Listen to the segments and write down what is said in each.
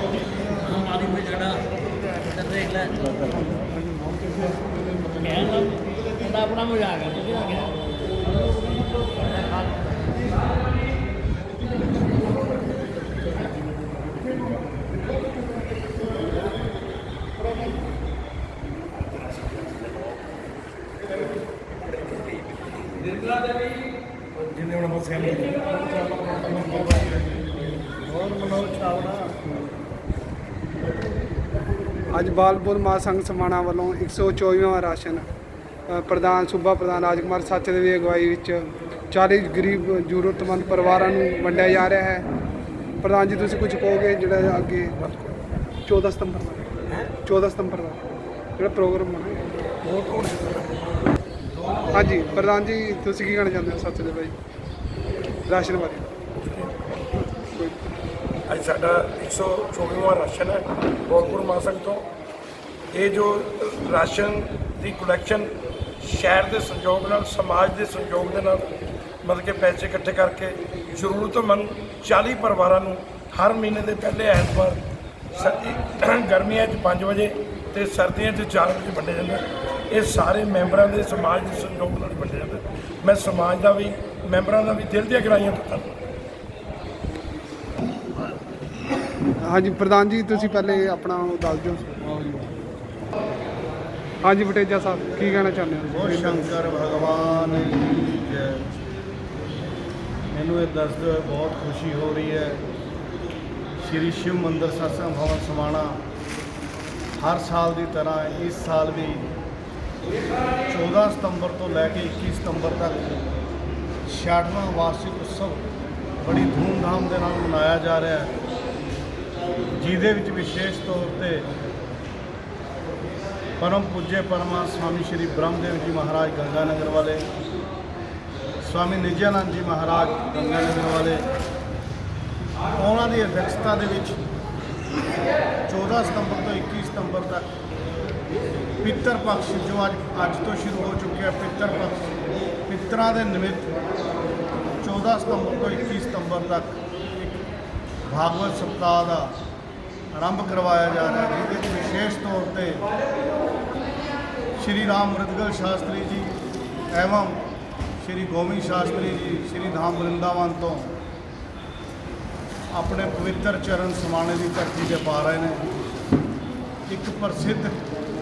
மாறி போய் கடா தெரியல ਕਹਿੰਦਾ ਆਪਣਾ ਮਜ਼ਾਕ ਹੈ ਤੁਸੀਂ ਆ ਗਿਆ ਜਿੰਨੇ ਹੁਣ ਮਸੇ ਹੋਰ ਮਨੋਜ ਚਾਵਲਾ ਅੱਜ ਬਾਲਪੁਰ ਮਾ ਸੰਘ ਸਮਾਣਾ ਵੱਲੋਂ 124ਵਾਂ ਰਾਸ਼ਨ ਪ੍ਰਧਾਨ ਸੂਬਾ ਪ੍ਰਧਾਨ ਰਾਜਕੁਮਾਰ ਸੱਚਦੇਵ ਦੀ ਅਗਵਾਈ ਵਿੱਚ 40 ਗਰੀਬ, ਜ਼ਰੂਰਤਮੰਦ ਪਰਿਵਾਰਾਂ ਨੂੰ ਵੰਡਿਆ ਜਾ ਰਿਹਾ ਹੈ। ਪ੍ਰਧਾਨ ਜੀ, ਤੁਸੀਂ ਕੁਝ ਕਹੋਗੇ ਜਿਹੜਾ ਅੱਗੇ 14 ਸਤੰਬਰ ਦਾ? 14 ਸਤੰਬਰ ਦਾ ਜਿਹੜਾ ਪ੍ਰੋਗਰਾਮ ਹੋਣਾ ਹਾਂਜੀ, ਪ੍ਰਧਾਨ ਜੀ, ਤੁਸੀਂ ਕੀ ਕਹਿਣਾ ਚਾਹੁੰਦੇ ਹੋ ਸੱਚਦੇਵ ਭਾਈ ਰਾਸ਼ਨ ਬਾਰੇ। ਅੱਜ ਸਾਡਾ 124ਵਾਂ ਰਾਸ਼ਨ ਹੈ ਬੋਲਪੁਰ ਮਾਸਕ ਤੋਂ। ਇਹ ਜੋ ਰਾਸ਼ਨ ਦੀ ਕਲੈਕਸ਼ਨ ਸ਼ਹਿਰ ਦੇ ਸੰਯੋਗ ਨਾਲ, ਸਮਾਜ ਦੇ ਸੰਯੋਗ ਦੇ ਨਾਲ, ਮਤਲਬ ਕਿ ਪੈਸੇ ਇਕੱਠੇ ਕਰਕੇ ਜ਼ਰੂਰਤਮੰਦ 40 ਪਰਿਵਾਰਾਂ ਨੂੰ ਹਰ ਮਹੀਨੇ ਦੇ ਪਹਿਲੇ ਐਤਵਾਰ ਸਰਦੀ ਗਰਮੀਆਂ 'ਚ 5 ਵਜੇ ਤੇ ਸਰਦੀਆਂ 'ਚ 4 ਵਜੇ ਵੰਡੇ ਜਾਂਦੇ ਹਨ। ਇਹ ਸਾਰੇ ਮੈਂਬਰਾਂ ਦੇ ਸਮਾਜ ਦੇ ਸੰਯੋਗ ਨਾਲ ਵੰਡੇ ਜਾਂਦੇ ਮੈਂ ਸਮਾਜ ਦਾ ਵੀ, ਮੈਂਬਰਾਂ ਦਾ ਵੀ ਦਿਲ ਦੀਆਂ ਗਹਿਰਾਈਆਂ ਤੋਂ ਧੰਨਵਾਦ। ਹਾਂਜੀ, ਪ੍ਰਧਾਨ ਜੀ, ਤੁਸੀਂ ਪਹਿਲੇ ਆਪਣਾ ਉਹ ਦੱਸ ਦਿਓ। ਹਾਂਜੀ ਫਟੇਜਾ ਸਾਹਿਬ, ਕੀ ਕਹਿਣਾ ਚਾਹੁੰਦੇ ਹੋ? ਉਹ ਸ਼ੰਕਰ, ਭਗਵਾਨ ਕੀ ਜੈ। ਮੈਨੂੰ ਇਹ ਦੱਸ ਹੋਏ ਬਹੁਤ ਖੁਸ਼ੀ ਹੋ ਰਹੀ ਹੈ। ਸ਼੍ਰੀ ਸ਼ਿਵ ਮੰਦਰ ਸਤਸੰਗ ਭਵਨ ਸਮਾਣਾ ਹਰ ਸਾਲ ਦੀ ਤਰ੍ਹਾਂ ਇਸ ਸਾਲ ਵੀ 14 ਸਤੰਬਰ ਤੋਂ ਲੈ ਕੇ 21 ਸਤੰਬਰ ਤੱਕ 66ਵਾਂ ਵਾਰਸ਼ਿਕ ਉਤਸਵ ਬੜੀ ਧੂਮਧਾਮ ਦੇ ਨਾਲ ਮਨਾਇਆ ਜਾ ਰਿਹਾ ਹੈ। ਜਿਹਦੇ ਵਿੱਚ ਵਿਸ਼ੇਸ਼ ਤੌਰ ਤੇ ਪਰਮ ਪੂਜੇ ਪਰਮਾ ਸਵਾਮੀ ਸ਼੍ਰੀ ਬ੍ਰਹਮਦੇਵ ਜੀ ਮਹਾਰਾਜ ਗੰਗਾਨਗਰ ਵਾਲੇ, ਸਵਾਮੀ ਨਿਜਿਆਨੰਦ ਜੀ ਮਹਾਰਾਜ ਗੰਗਾਨਗਰ ਵਾਲੇ, ਉਹਨਾਂ ਦੀ ਅਧਿਕਸ਼ਤਾ ਦੇ ਵਿੱਚ 14 ਸਤੰਬਰ ਤੋਂ 21 ਸਤੰਬਰ ਤੱਕ ਪਿੱਤਰ ਪਕਸ਼ ਜੋ ਅੱਜ ਅੱਜ ਤੋਂ ਸ਼ੁਰੂ ਹੋ ਚੁੱਕਿਆ ਪਿੱਤਰ ਪਕਸ਼, ਪਿੱਤਰਾਂ ਦੇ ਨਿਮਿਤ 14 ਸਤੰਬਰ ਤੋਂ 21 ਸਤੰਬਰ ਤੱਕ ਇੱਕ ਭਾਗਵਤ ਸਪਤਾਹ ਦਾ ਆਰੰਭ ਕਰਵਾਇਆ ਜਾ ਰਿਹਾ ਹੈ, ਜਿਹਦੇ ਵਿੱਚ ਵਿਸ਼ੇਸ਼ ਤੌਰ ਤੇ ਸ਼੍ਰੀ ਰਾਮ ਮ੍ਰਿਤਗਲ ਸ਼ਾਸਤਰੀ ਜੀ ਐਵੰ ਸ਼੍ਰੀ ਗੋਬਿੰਦ ਸ਼ਾਸਤਰੀ ਜੀ, ਸ਼੍ਰੀ ਧਾਮ ਵਰਿੰਦਾਵਨ ਤੋਂ ਆਪਣੇ ਪਵਿੱਤਰ ਚਰਨ ਸਮਾਣੇ ਦੀ ਧਰਤੀ ਤੇ ਪਾ ਰਹੇ ਨੇ। ਇੱਕ ਪ੍ਰਸਿੱਧ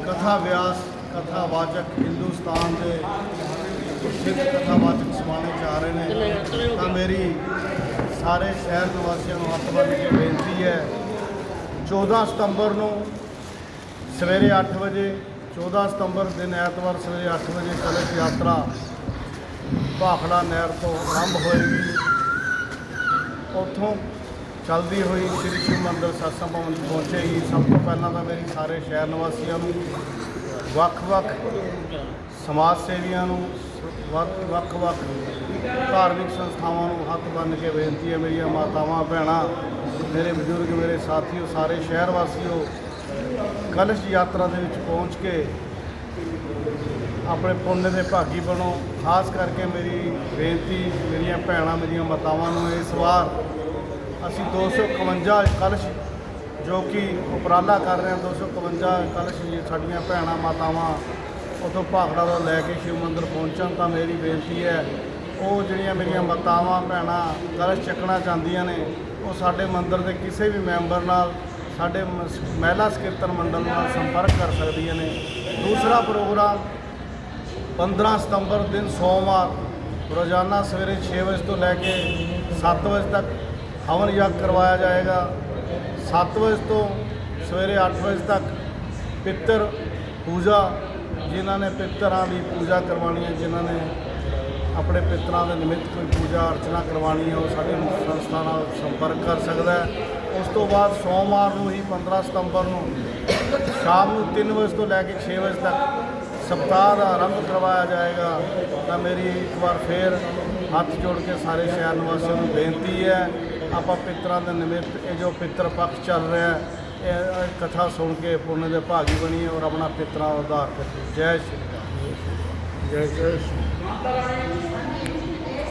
ਕਥਾ ਵਿਆਸ, ਕਥਾ ਵਾਚਕ ਹਿੰਦੁਸਤਾਨ ਦੇ ਪ੍ਰਸਿੱਧ ਕਥਾ ਵਾਚਕ ਸਮਾਣੇ ਚ ਆ ਰਹੇ ਨੇ। ਤਾਂ ਮੇਰੀ ਸਾਰੇ ਸ਼ਹਿਰ ਨਿਵਾਸੀਆਂ ਨੂੰ ਹੱਥ ਬੰਨ੍ਹ ਕੇ ਬੇਨਤੀ ਹੈ 14 ਸਤੰਬਰ ਨੂੰ ਸਵੇਰੇ 8 ਵਜੇ 14 ਸਤੰਬਰ ਦਿਨ ਐਤਵਾਰ ਸਵੇਰੇ 8 ਵਜੇ ਕਲਸ਼ ਯਾਤਰਾ ਭਾਖੜਾ ਨਹਿਰ ਤੋਂ ਆਰੰਭ ਹੋਏਗੀ ਉੱਥੋਂ ਚੱਲਦੀ ਹੋਈ ਸ੍ਰੀ ਸ਼ਿਵ ਮੰਦਰ ਸਤਸੰਗ ਭਵਨ ਪਹੁੰਚੇਗੀ ਸਭ ਤੋਂ ਪਹਿਲਾਂ ਤਾਂ ਮੇਰੀ ਸਾਰੇ ਸ਼ਹਿਰ ਨਿਵਾਸੀਆਂ ਨੂੰ, ਵੱਖ-ਵੱਖ ਸਮਾਜ ਸੇਵੀਆਂ ਨੂੰ ਵੱਖ- ਵੱਖ-ਵੱਖ ਧਾਰਮਿਕ ਸੰਸਥਾਵਾਂ ਨੂੰ ਹੱਥ ਬੰਨ੍ਹ ਕੇ ਬੇਨਤੀ ਹੈ ਮੇਰੀਆਂ ਮਾਤਾਵਾਂ, ਭੈਣਾਂ, ਮੇਰੇ ਬਜ਼ੁਰਗ, ਮੇਰੇ ਸਾਥੀਓ, ਸਾਰੇ ਸ਼ਹਿਰ ਵਾਸੀਓ, ਕਲਸ਼ ਯਾਤਰਾ ਦੇ ਵਿੱਚ ਪਹੁੰਚ ਕੇ ਆਪਣੇ ਪੁੰਨ ਦੇ ਭਾਗੀ ਬਣੋ। ਖਾਸ ਕਰਕੇ ਮੇਰੀ ਬੇਨਤੀ, ਮੇਰੀਆਂ ਭੈਣਾਂ, ਮੇਰੀਆਂ ਮਾਤਾਵਾਂ ਨੂੰ ਇਸ ਵਾਰ ਅਸੀਂ 251 ਕਲਸ਼ ਜੋ ਕਿ ਉਪਰਾਲਾ ਕਰ ਰਹੇ ਹਾਂ 251 ਕਲਸ਼ ਜੀ, ਸਾਡੀਆਂ ਭੈਣਾਂ, ਮਾਤਾਵਾਂ ਉਥੋਂ ਭਾਖੜਾ ਤੋਂ ਲੈ ਕੇ ਸ਼ਿਵ ਮੰਦਰ ਪਹੁੰਚਣ ਤਾਂ ਮੇਰੀ ਬੇਨਤੀ ਹੈ ਉਹ ਜਿਹੜੀਆਂ ਮੇਰੀਆਂ ਮਾਤਾਵਾਂ, ਭੈਣਾਂ ਕਲਸ਼ ਚੱਕਣਾ ਚਾਹੁੰਦੀਆਂ ਨੇ, ਉਹ ਸਾਡੇ ਮੰਦਰ ਦੇ ਕਿਸੇ ਵੀ ਮੈਂਬਰ ਨਾਲ ਸਾਡੇ ਮ- ਮਹਿਲਾ ਸਕੀਰਤਨ ਮੰਡਲ ਨਾਲ ਸੰਪਰਕ ਕਰ ਸਕਦੀਆਂ ਨੇ। ਦੂਸਰਾ ਪ੍ਰੋਗਰਾਮ 15 ਸਤੰਬਰ ਦਿਨ ਸੋਮਵਾਰ, ਰੋਜ਼ਾਨਾ ਸਵੇਰੇ 6 ਵਜੇ ਤੋਂ ਲੈ ਕੇ 7 ਵਜੇ ਤੱਕ ਹਵਨ ਯੱਗ ਕਰਵਾਇਆ ਜਾਏਗਾ। 7 ਵਜੇ ਤੋਂ ਸਵੇਰੇ 8 ਵਜੇ ਤੱਕ ਪਿੱਤਰ ਪੂਜਾ, ਜਿਨ੍ਹਾਂ ਨੇ ਪਿੱਤਰਾਂ ਦੀ ਪੂਜਾ ਕਰਵਾਉਣੀ ਹੈ, ਜਿਨ੍ਹਾਂ ਨੇ ਆਪਣੇ ਪਿੱਤਰਾਂ ਦੇ ਨਿਮਿਤ ਕੋਈ ਪੂਜਾ ਅਰਚਨਾ ਕਰਵਾਉਣੀ ਹੈ, ਉਹ ਸਾਡੇ ਸੰਸਥਾ ਨਾਲ ਸੰਪਰਕ ਕਰ ਸਕਦਾ ਹੈ। ਉਸ ਤੋਂ ਬਾਅਦ ਸੋਮਵਾਰ ਨੂੰ ਹੀ 15 ਸਤੰਬਰ ਨੂੰ ਸ਼ਾਮ ਨੂੰ 3 ਵਜੇ ਤੋਂ ਲੈ ਕੇ 6 ਵਜੇ ਤੱਕ ਸਪਤਾਹ ਦਾ ਆਰੰਭ ਕਰਵਾਇਆ ਜਾਏਗਾ। ਤਾਂ ਮੇਰੀ ਇੱਕ ਵਾਰ ਫੇਰ ਹੱਥ ਜੋੜ ਕੇ ਸਾਰੇ ਸ਼ਹਿਰ ਨਿਵਾਸੀਆਂ ਨੂੰ ਬੇਨਤੀ ਹੈ, ਆਪਾਂ ਪਿੱਤਰਾਂ ਦੇ ਨਿਮਿਤ, ਇਹ ਜੋ ਪਿੱਤਰ ਪੱਖ ਚੱਲ ਰਿਹਾ ਹੈ, ਇਹ ਕਥਾ ਸੁਣ ਕੇ ਪੁੰਨ ਦੇ ਭਾਗੀ ਬਣੀਏ ਔਰ ਆਪਣਾ ਪਿੱਤਰਾਂ ਦਾ ਉਧਾਰ ਕਰੀਏ ਜੈ ਸ਼੍ਰੀ ਰਾਮ। ਜੈ ਜੈ